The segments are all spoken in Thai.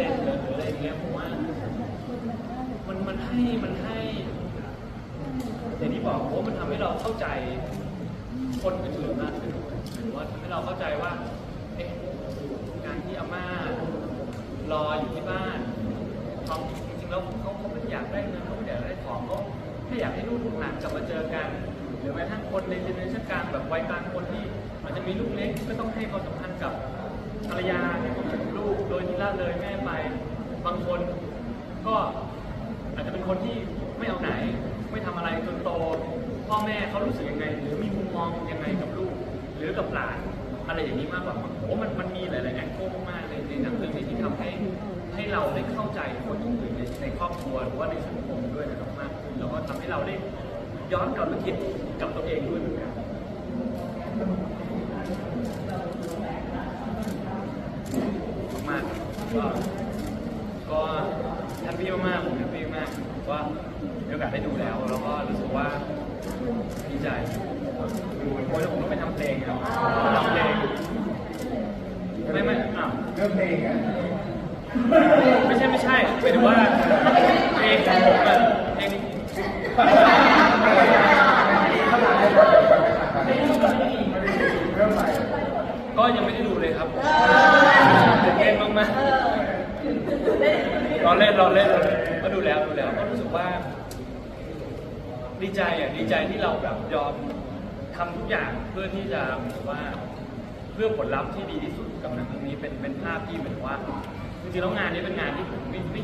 ซ็นหรืออะไรอย่างเงี้ยผมว่ามันมันให้มันให้อย่างที่บอกว่ามันทำให้เราเข้าใจคนอื่นมากขึ้นหรือว่าทำให้เราเข้าใจว่าเอ๊ะการที่อาม่ารออยู่ที่บ้านเขาจริงๆแล้วเขาเขาไม่อยากได้เงินเขาไม่ได้อยากได้ของเขาแค่อยากให้ลูกหลานกลับมาเจอกัน หรือแม้กระทั่งคนในเจเนอเรชันกลางแบบวัยกลางคนที่อาจจะมีลูกเล็กก็ต้องให้ความสำคัญกับภรรยาให้ความสำคัญกับลูก ละเลยแม่ไปบางคนก็อาจจะเป็นคนที่ไม่เอาไหน ไม่ทำอะไรจนโต พ่อแม่เขารู้สึกยังไง หรือมีมุมมองยังไงกับลูก หรือกับหลานอะไรอย่างนี้มากกว่าผมว่ามันมันมีหลายๆแองโก้มากเลยในหนังเรื่องนี้ที่ทำให้ให้เราได้เข้าใจคนอื่นในในครอบครัวหรือว่าในสังคมด้วยนะครับมากขึ้นแล้วก็ทำให้เราได้ย้อนกลับมาคิดกับตัวเองด้วยเหมือนกันมา กๆก็ก็แฮปปี้มากๆผมแฮปปี้มากว่ามีโอกาสได้ดูแล้ว แล้วก็รู้สึกว่าดีใจดูโอ้ยแล้วผมต้องไปทำเพลงครับทำเพลงไม่ไม่อ้าวเรื่องเพลงอะไม่ใช่ไม่ใช่หมายถึงว่าเพลงของผมอะเพลงเรื่องใหม่ก็ยังไม่ได้ดูเลยครับตื่นเต้นมากๆ รอเล่นรอเล่นรอเล่นก็ดูแล้วดูแล้วก็รู้สึกว่า ดีใจอะดีใจที่เราแบบยอมทำทุกอย่างเพื่อที่จะเหมือนว่า เพื่อผลลัพธ์ที่ดีที่สุดกับหนังเรื่องนี้เป็นเป็นภาพที่เหมือนว่าจริงๆแล้วงานนี้เป็นงานที่ผมไม่ไม่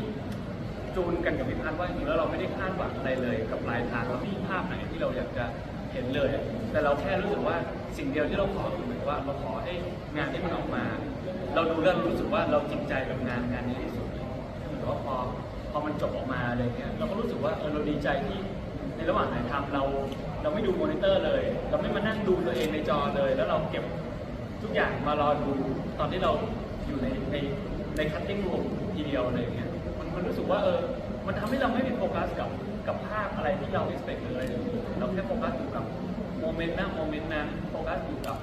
จูนกันกับพี่พัฒน์ว่าจริงๆแล้วเราไม่ได้คาดหวังอะไรเลย กับปลายทางเราไม่มีภาพไหนที่เราอยากจะเห็นเลย แต่เราแค่รู้สึกว่าสิ่งเดียวที่เราขอคือเหมือนว่าเราขอให้งานที่มันออกมา เราดูแล้วรู้สึกว่าเราจริงใจกับงานงานนี้ที่สุด ว่าพอพอมันจบออกมาอะไรเงี้ยเราก็รู้สึกว่าเออเราดีใจที่ในระหว่างถ่ายทำเรา เราไม่ดูมอนิเตอร์เลย เราไม่มานั่งดูตัวเองในจอเลย แล้วเราเก็บทุกอย่างมารอดูตอนที่เราอยู่ในในในคัตติ้งรูมทีเดียวอะไรเงี้ยมันมันรู้สึกว่าเออมันทำให้เราไม่ได้โฟกัสกับกับภาพอะไรที่เรา expect เลย เราแค่โฟกัสอยู่กับโมเมนต์นั้นโมเมนต์นั้นโฟกัสอยู่กับ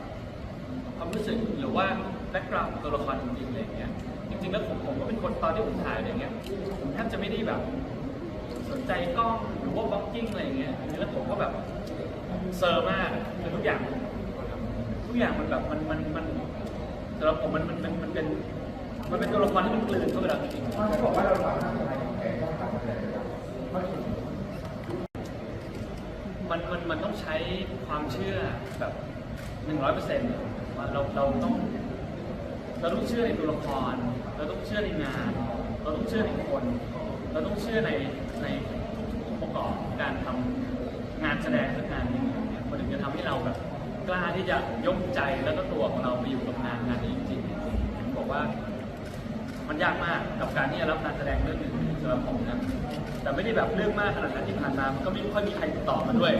ความรู้สึกหรือว่าแบ็กกราวด์ตัวละครจริงๆอะไรเงี้ย จริงๆแล้วผมผมก็เป็นคนตอนที่ผมถ่ายอะไรเงี้ยผมแทบจะไม่ได้แบบ สนใจกล้องหรือว่าบล็อกกิ้งอะไรเงี้ยจริงๆแล้วผมก็แบบเซอร์มากคือทุกอย่าง ทุกอย่างมันแบบมันมันมันสำหรับผมมันมันมันมันเป็นมันเป็นตัวละครที่มันกลืนเข้าไปแล้วจริงๆ เขาบอกว่าเราสามารถทำอะไรของแกต้องทำอะไรได้ไม่ถูกมันมันมันต้องใช้ความเชื่อแบบหนึ่งร้อยเปอร์เซ็นต์ว่าเราเราต้อง เราต้องเชื่อในตัวละคร เราต้องเชื่อในงาน เราต้องเชื่อในคน เราต้องเชื่อในในทุกๆองค์ประกอบของการทำงานแสดงหรืองานนี้เนี่ยมันถึงจะทำให้เราแบบกล้าที่จะยกใจแล้วก็ตัวของเราไปอยู่กับงานงานนี้จริงๆผมบอกว่า มันยากมากกับการที่จะรับงานแสดงเรื่องหนึ่งสำหรับผมนะแต่ไม่ได้แบบเรื่องมากขนาดนั้นที่ผ่านมามันก็ไม่ค่อยมีใครติดต่อมาด้วย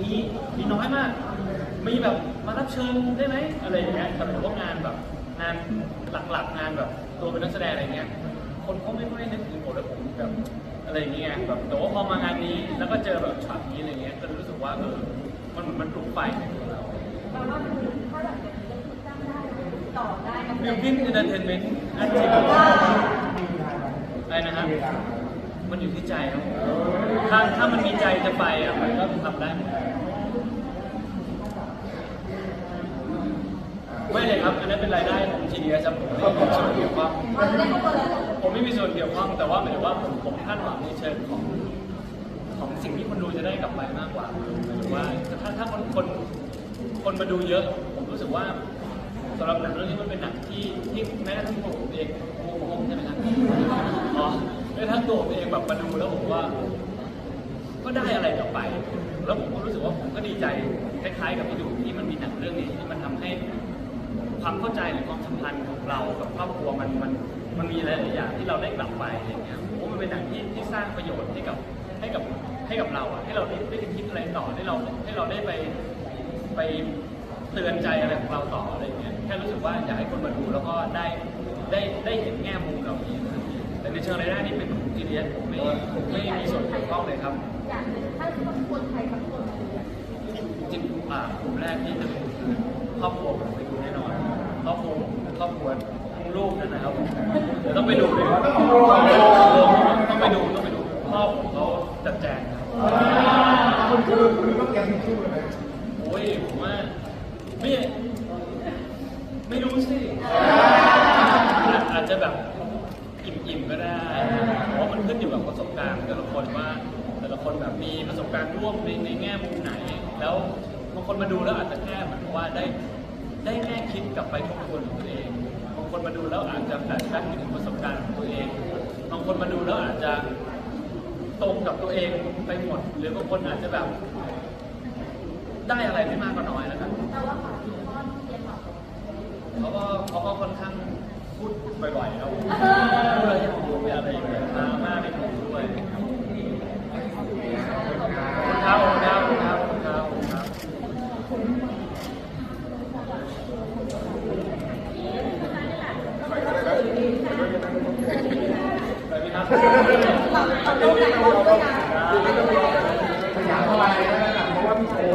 มีมีน้อยมาก มีแบบมารับเชิญได้ไหมอะไรอย่างเงี้ยแต่ผมว่างานแบบงานหลักๆ งานแบบตัวเป็นนักแสดงอะไรเงี้ย คนเขาไม่ค่อยนึกถึงผมแล้วผมแบบอะไรอย่างเงี้ยแบบแต่ว่าพอมางานนี้แล้วก็เจอแบบช็อตนี้อะไรเงี้ยก็รู้สึกว่าเออมันเหมือนมันปลุกไฟในตัวเราแปลว่าถ้าแบบอย่างนี้ก็จ้างได้ต่อได้กันบิวกิ้นเอนเตอร์เทนเมนต์อันจริงอะไรนะครับมันอยู่ที่ใจครับถ้าถ้ามันมีใจจะไปอะมันก็ทำได้หมด ไม่เลยครับ อันนั้นเป็นรายได้ของทีเดียครับผมไม่มีส่วนเกี่ยวข้องผมไม่มีส่วนเกี่ยวข้องแต่ว่าหมายถึงว่าผมผมคาดหวังในเชิงของของสิ่งที่คนดูจะได้กลับไปมากกว่าหมายถึงว่าถ้าถ้าคนคนคนมาดูเยอะ ผมรู้สึกว่าสำหรับหนังเรื่องนี้มันเป็นหนังที่ที่แม้กระทั่งตัวผมเองโมโหใช่ไหมครับอ๋อแม้กระทั่งตัวผมเองแบบมาดูแล้วผมว่า ก็ได้อะไรกลับไป แล้วผมก็รู้สึกว่าผมก็ดีใจคล้ายๆ กับที่ดูที่มันมีหนังเรื่องนี้ที่มันทำให้ ความเข้าใจหรือความสัมพันธ์ของเรากับครอบครัวมันมันมันมีหลายๆอย่างที่เราได้กลับไปอะไรอย่างเงี้ยผมว่ามันเป็นหนังที่ที่สร้างประโยชน์ให้กับให้กับให้กับเราอะให้เราได้ได้ไปคิดอะไรต่อให้เราให้เราได้ไปไปเตือนใจอะไรของเราต่ออะไรอย่างเงี้ยแค่รู้สึกว่าอยากให้คนมาดูแล้วก็ได้ได้ได้เห็นแง่มุมเหล่านี้แต่ในเชิงรายได้นี่เป็นของจีเดียผมไม่ไม่มีส่วนเกี่ยวข้องเลยครับอย่างหนึ่งถ้าสมมติคนไทยทั้งคนดูเนี่ยจริงๆอ่ากลุ่มแรกที่จะเป็นคือ ครอบครัวผมไปดูแน่นอนครอบครัวครอบครัวรูปนั้นนะครับเดี๋ยวต้องไปดูเลยต้องไปดูต้องไปดูพ่อผมเขาจัดแจงครับคุณคือคุณต้องเตรียมทิชชู่เลยโอ้ยผมว่าไม่ไม่รู้สิอาจจะแบบอิ่มๆก็ได้เพราะมันขึ้นอยู่กับประสบการณ์แต่ละคนว่าแต่ละคนแบบมีประสบการณ์ร่วมในในแง่มุมางคนมาดูแล้วอาจจะแค่เหมือนว่าได้ได้แง่คิดกลับไปทบทวนของตัวเองบางคนมาดูแล้วอาจจะแฟลชแบ็กถึงประสบการณ์ของตัวเองบางคนมาดูแล้วอาจจะตรงกับตัวเองไปหมด หรือบางคนอาจจะแบบ ได้อะไรไม่มากก็น้อยแล้วกันแต่ว่าเรียนแบบเขาก็เขาก็ค่อนข้างพูดบ่อยๆแล้วพูดอะไรอย่างเงี้ยอะไรอย่างเงี้ยมามากในผมด้วยขอบคุณครับขอบคุณครับขอบคุณครับขอบคุณครับขอบคุณครับไปไหมครับ เอาตรงไหนเอาตรงไหน พยายามเข้าไปนะเพราะว่าพี่โชว์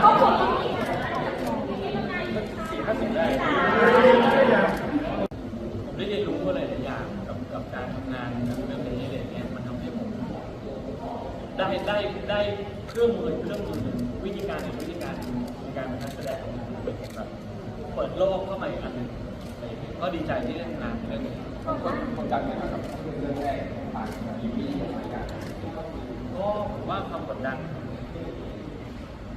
เขาคงต้องมี สี่ห้าสิบได้ผมได้เรียนรู้อะไรหลายอย่างกับกับการทำงานเรื่องนี้อะไรเงี้ยมันทำให้ผม ได้ได้ได้ เรื่องมือเครื่องมือหนึ่งวิธีการหนึ่งวิธีการในการเป็นนักแสดงแบบเปิดโลกเข้ามาอีกอันหนึ่งอะไรอย่างเงี้ยก็ดีใจที่ได้ทำงานเรื่องนี้คนคนดังเนี่ยนะครับเรื่องแรกผ่านอีพีเหมือนกันก็ผมว่าความกดดัน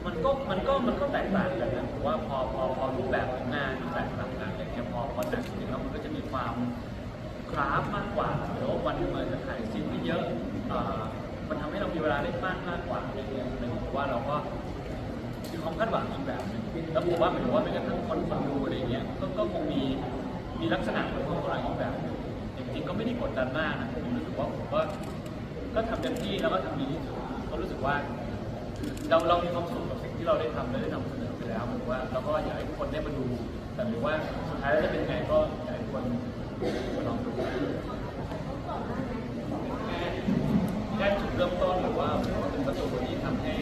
มันก็มันก็มันก็แตกต่างกันนะผมว่าพอพอพอรูปแบบของงานแตกต่างกันอย่างเงี้ยพอพอหนังจริงแล้วมันก็จะมีความคราฟมากกว่าหรือว่าวันหนึงมันจะถ่ายซีนไม่เยอะมันทำให้เรามีเวลาได้มากมากกว่าอะไรเงี้ย ว่าเราก็มีความคาดหวังอีกแบบหนึงแล้วผมว่าเหมายถึงว่าแม้กระทั่งคนฟังดูอะไรเงี้ยก็ก็คงมีมีลักษณะของความคาดหวังอีกแบบหนึงจริงๆก็ไม่ได้กดดันมากนะผมรู้สึกว่าผมก็ก็ทำเต็มที่แล้วก็ทำดีที่สุดก็รู้สึกว่า เราเรามีความสุขกับสิ่งที่เราได้ทำและได้นำเสนอไปแล้วผมว่าเราก็อยากให้ทุกคนได้มาดู แต่หรือว่าสุดท้ายแล้วจะเป็นยังไงก็อยากให้ทุกคนมาลองดูแค่จุดเริ่มต้นหรือว่าเป็นประตูที่ทำให้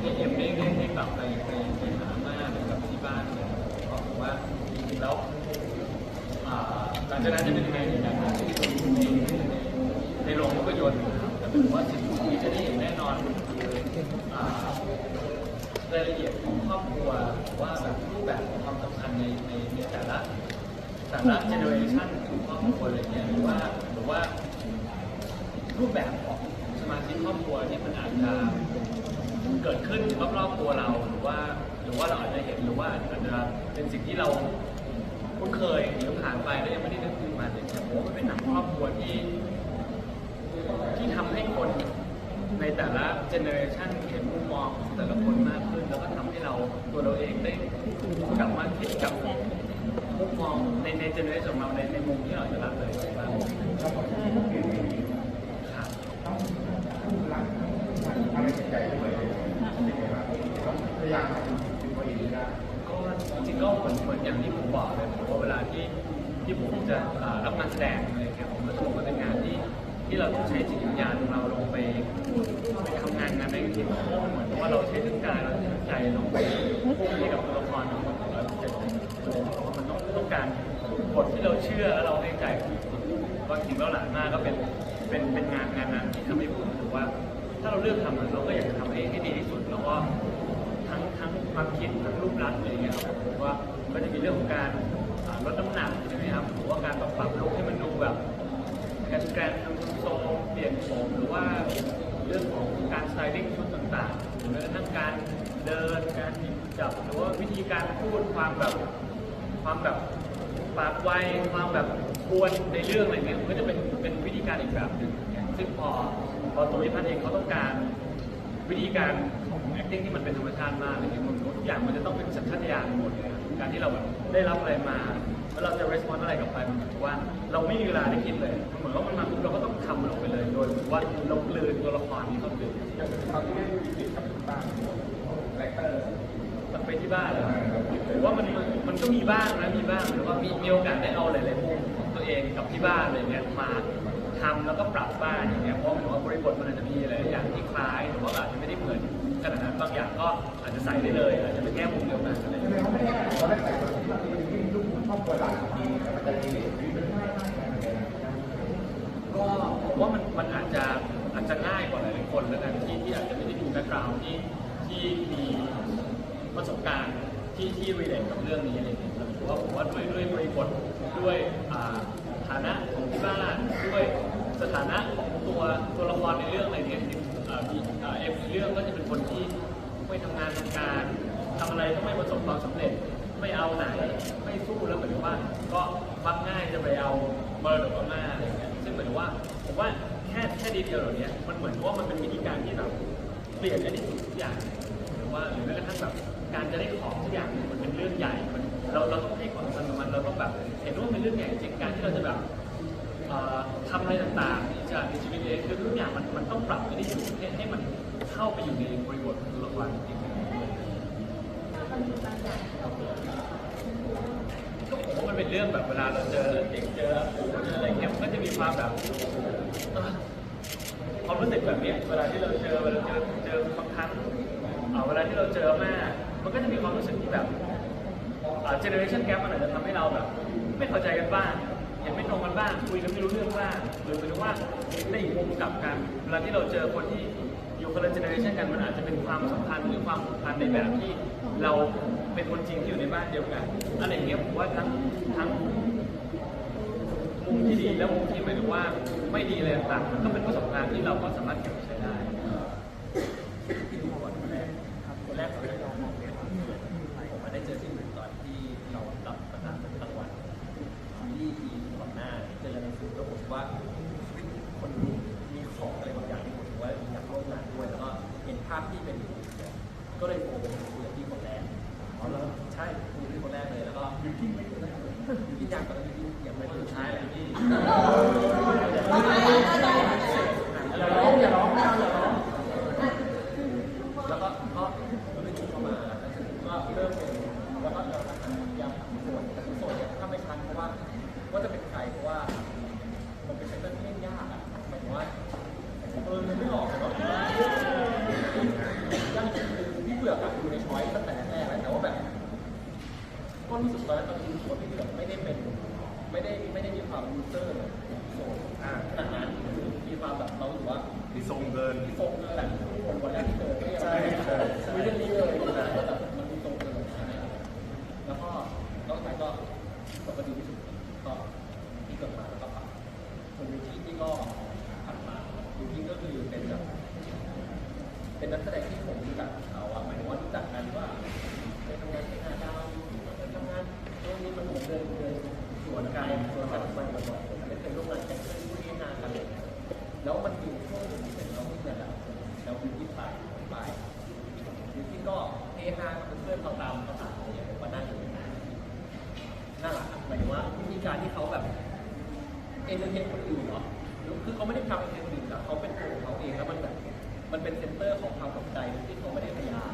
ให้เอ็มได้ได้ได้กลับไปไปไปหาม่าหรือกลับไปที่บ้านเนี่ยก็ผมว่าจริงๆแล้วอ่าหลัง จากนั้นจะเป็นยังไงในการที่จะดูในในในโรงภาพยนตร์แต่ผมว่าสิ่งที่จะได้เห็นแน่นอนคือรายละเอียดของครอบครัวว่าแบบรูปแบบของความสัมพันธ์ในในในแต่ละแต่ละเจเนอเรชันของครอบครัวอะไรเงี้ยหรือว่าหรือว่า รูปแบบของสมาชิกครอบครัวที่มันอาจจะเกิดขึ้นรอบๆตัวเราหรือว่า หรือว่าเราอาจจะเห็นหรือว่าอาจจะเป็นสิ่งที่เรา คุ้นเคยหรือผ่านไปแล้วยังไม่ได้นึกถึงมันเลยเนี่ยผมว่ามันเป็นหนังครอบครัวที่ที่ทำให้คนในแต่ละเจเนอเรชันเห็นมุมมองของแต่ละคนมากขึ้น แล้วก็ทำให้เราตัวเราเองได้กลับมาคิดกับมุมมองในในเจเนอเรชันของเราในในมุมที่เราจะรับเลยว่าครับรักอะไรจิตใจด้วยพยายามทำเป็นตัวเองได้ จริงก็เหมือนเหมือนอย่างที่ผมบอกเลยผมว่าเวลาที่ที่ผมจะรับงานแสดงอะไรอย่างเงี้ยผมรู้สึกว่ามันเป็นงานที่ที่เราต้องใช้จิตวิญญาณของเราลงไปไปทำงานงานในทีมเพราะว่าเหมือนว่าเราใช้ทั้งกายเราใช้ทั้งใจลงไปพุ่งให้กับตัวละครของเราแล้วจะว่มันต้องต้องการบทที่เราเชื่อแล้วเราให้ใจก็จริงแล้วหลังหน้ากก็เป็นเป็นเป็นงานงานนั้นที่ทำให้ผมรู้ว่า ถ้าเราเลือกทำเราก็อยากจะทำเองให้ดีที่สุดแล้วก็ ความคิดทั้งรูปลักษณ์อะไรเงี้ยครับผมว่าก็จะมีเรื่องของการลดน้ำหนักใช่ไหมครับหรือว่าการปรับปรับลุคให้มันดูแบบการแกรนทำทรงเปลี่ยนผมหรือว่าเรื่องของการสไตลิ่งชุดต่างๆหรือแม้กระทั่งการเดินการหยิบจับหรือว่าวิธีการพูดความแบบความแบบปากไวความแบบกวนในเรื่องอะไรเงี้ยมันก็จะเป็นเป็นวิธีการอีกแบบหนึ่งซึ่งพอพอตัวพิพัฒน์เองเขาต้องการ วิธีการของ acting ที่มันเป็นธรรมชาติมากเลยมันทุกอย่างมันจะต้องเป็นสัญชาตญาณหมดเลยการที่เราแบบได้รับอะไรมา แล้วเราจะ respond อะไรกลับไปมันเหมือนว่า เราไม่มีเวลาได้คิดเลยมันเหมือนว่ามันมาปุ๊บเราก็ต้องทำมันออกไปเลยโดยว่าเรากลืนตัวละครนี้เข้าไปเลยอย่างตอนที่ได้วิกฤตกับบ้านแรคเตอร์กลับไปที่บ้านเลยผมว่ามันมันก็มีบ้างนะมีบ้างหรือว่ามีมีโอกาสได้เอาหลายๆมุมของตัวเองกับที่บ้านอะไรเงี้ยมาทำแล้วก็ปรับบ้านอย่างเงี้ยเพราะเหมือนว่าบริบทมันอาจจะมีหลายอย่างที่คล้ายหรือว่า ขนาดนั้นบางอย่างก็อาจจะใส่ได้เลยอาจจะไปแก้มุมเดียวกันอะไรอเลยก็ผมว่ามันมันอาจจะอาจจะง่ายกว่าหลายๆคนแล้วกันที่ที่อาจจะไม่ได้ดูแบ็กกราวน์ที่ที่มีประสบการณ์ที่ที่รีเลทกับเรื่องนี้อะไรอย่างเงี้ยผมว่าผมว่าด้วยด้วยบริบทด้วยฐานะของที่บ้านด้วยสถานะของตัวตัวละครในเรื่องอะไรเงี้ย เอ็มเรื่องก็จะเป็นคนที่ไม่ทำงานทำการทำอะไรก็ไม่ประสบความสำเร็จ ไม่เอาไหน ไม่สู้แล้วเหมือนว่า ก็มักง่ายจะไปเอามรดกอาม่าอะไรเงี้ยซึ่งเหมือนว่าผมว่าแค่แค่ดีเทลเหล่านี้มันเหมือนว่ามันเป็นวิธีการที่แบบเปลี่ยนได้ทุกอย่างหรือว่าหรือแม้กระทั่งแบบการจะได้ของทุกอย่างมันเป็นเรื่องใหญ่มันเราเราต้องให้ความสำคัญกับมันเราต้องแบบเห็นว่าเป็นเรื่องใหญ่จริงการที่เราจะแบบ ทำอะไรต่างๆที่จะในชีวิตเองคือทุกอย่างมันมันต้องปรับให้ได้อยู่ให้ให้มันเข้าไปอยู่ในบริบทของตัวละครจริงๆมันมีบางอย่างที่เราเปลี่ยนก็ผมว่ามันเป็นเรื่องแบบเวลาเราเจอเด็กเจอปู่เจออะไรเงี้ยมันก็จะมีความแบบความรู้สึกแบบนี้เวลาที่เราเจอเวลาเจอเจอบางครั้งเวลาที่เราเจอแม่มันก็จะมีความรู้สึกที่แบบเจเนอเรชันแกรมันอาจจะทำให้เราแบบ ไม่เข้าใจกันบ้าง ยังไม่ตรงกันบ้างคุยกันไม่รู้เรื่องบ้างหรือหมายถึงว่าในอีกมุมกลับกันเวลาที่เราเจอคนที่อยู่คนละเจเนอเรชันกันมันอาจจะเป็นความสัมพันธ์หรือความผูกพันในแบบที่เราเป็นคนจริงที่อยู่ในบ้านเดียวกันอะไรอย่างเงี้ยผมว่าทั้งทั้งมุมที่ดีและมุมที่หมายถึงว่าไม่ดีเลยต่างๆมันก็เป็นประสบการณ์ที่เราก็สามารถเก็บไว้ใช้ได้ ที่ดูก่อนคนแรกครับคนแรกผมได้ลองมองเนี่ยผมมาได้เจอที่หนึ่งตอนที่เรารับประทานเป็นรางวัลที่ทีก่อนหน้าเจอในสื่อแล้วผมว่าคนมีของอะไรบางอย่างที่ผมถือว่าอยากร่วมงานด้วยแล้วก็เห็นภาพที่เป็นเนี่ยก็เลยโทรไปคุยกับพี่คนแรกอ๋อแล้วใช่คุยกับพี่คนแรกเลยแล้วก็อยู่ที่ไม่ได้อยู่ที่ยางตอนนั้นอยู่ที่ยังไม่ได้ใช่เลยพี่ อย่าร้องอย่าร้องไม่เอาอย่าร้อง แล้วก็ก็ก็เลยเข้ามาก็เริ่มเป็นแล้วก็เราพยายามโสดแต่โสดเนี่ยถ้าไม่ชัดเพราะว่าว่าจะเป็นใครเพราะว่ามันเป็นเรื่องที่เล่นยากอะหมายถึงว่าเออมันไม่ออกแต่ว่ายังพี่เผือกอะอยู่ในช้อยตั้งแต่แรกแล้วแต่ว่าแบบ ก็รู้สึกต อนนั้นตอนที่รู้สึกว่าพี่เผือไม่ได้เป็นไม่ได้ไม่ได้มีความยูเซอร์โสดขนาดนั้นมีความแบบเรารู้สึกว่ามีทรงเกินมีทรงเกินแต่ทุกคนวันแรกที่เจอก็ยังใช่ใช่คุยเรื่องนี้เลยนะว่แบบมันมีทรงเกินแล้วก็แล้วสุดท้ายก็ปกติที่สุดก็ที่เกิดมาแล้วก็ปรับส่วนวิธีที่ก็ผ่านมาวิธีก็คือเป็นแบบเป็นนักแสดงที่ผมรู้จักเขาอะหมายถึงว่ารู้จักกันว่าไปทำงานที่นาดาวไปทำงาน ตรงนี้มันผมเดินเดินสวนกันสวนกันทุกวันบ่อยๆผมไม่เคยร่วมงานกันเคยพูดที่งานกันเลยแล้วมันอยู่ช่วงหนึ่งเป็นเราเพื่อนแล้วแล้ววิธีไปไปวิธีก็เฮฮากับเพื่อนเราตามภาษาเนี่ยผมว่าน่าอยู่น่ารักหมายถึงว่าวิธีการที่เขาแบบเอนเตอร์เทนคนอื่นเนาะคือเขาไม่ได้ทำเอนเตอร์เทนคนอื่นแต่เขาเป็นตัวของเขาเองแล้วมันแบบมันเป็นเซ็นเตอร์ของความสนใจที่เขาไม่ได้พยายาม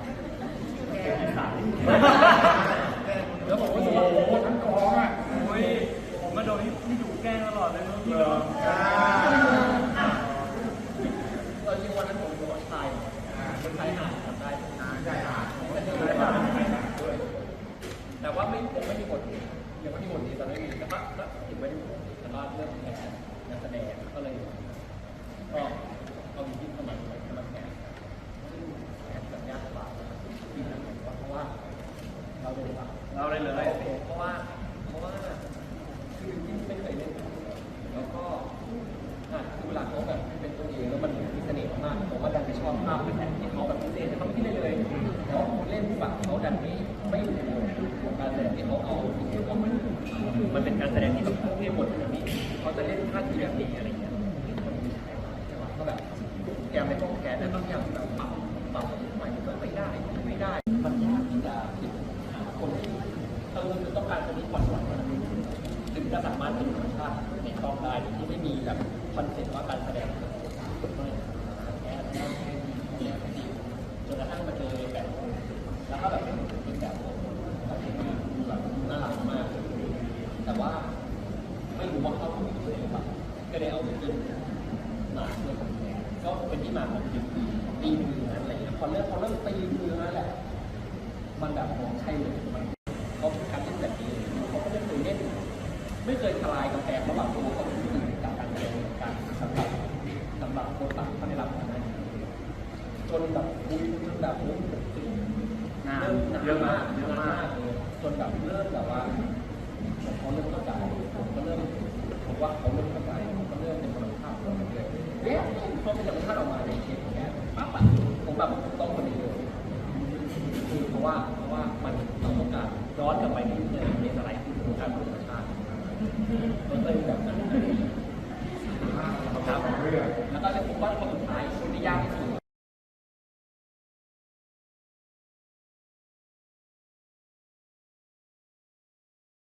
บบทแบบนี้เขาจะเล่นท่าทีแบบนี้อะไรอย่างเงี้ยก็แบบแกไม่ต้องแกแต่ต้องพยายามแบบปรับปรับใหม่ก็ไม่ได้ไม่ได้ มันยากที่จะคิดหาคนที่เออคือต้องการคนที่หวานหวานถึงจะสามารถเป็นธรรมชาติในกล้องได้ที่ไม่มีแบบคอนเซ็ปต์ว่าการแสดงไม่แค่แค่ดีแค่ดีจนกระทั่งมาเจอแบบแล้วก็แบบเป็นแบบแบบที่แบบน่ารักมากแต่ว่า ไม่รู้ว่าเขาถึงตัวเองป่ก็เลยเอาไปกินหมาเพื่อนก็เป็นที่มาของยิมตีมือนั้นอะไรเงี้พอเริ่มพอเริ่มตีมือนั่นแหละ มันแบบของใช่เลยมันเขาการเล่นแบบนี้เขาก็เล่ตัวเล่นไม่เคยทลายกาแฟระหว่างตัวเขาเป็นอื่นากการเรีนการสำหรับสำหรับคนต่างเขาได้รับการจนแบบคุยจนแบบ Chuẩn!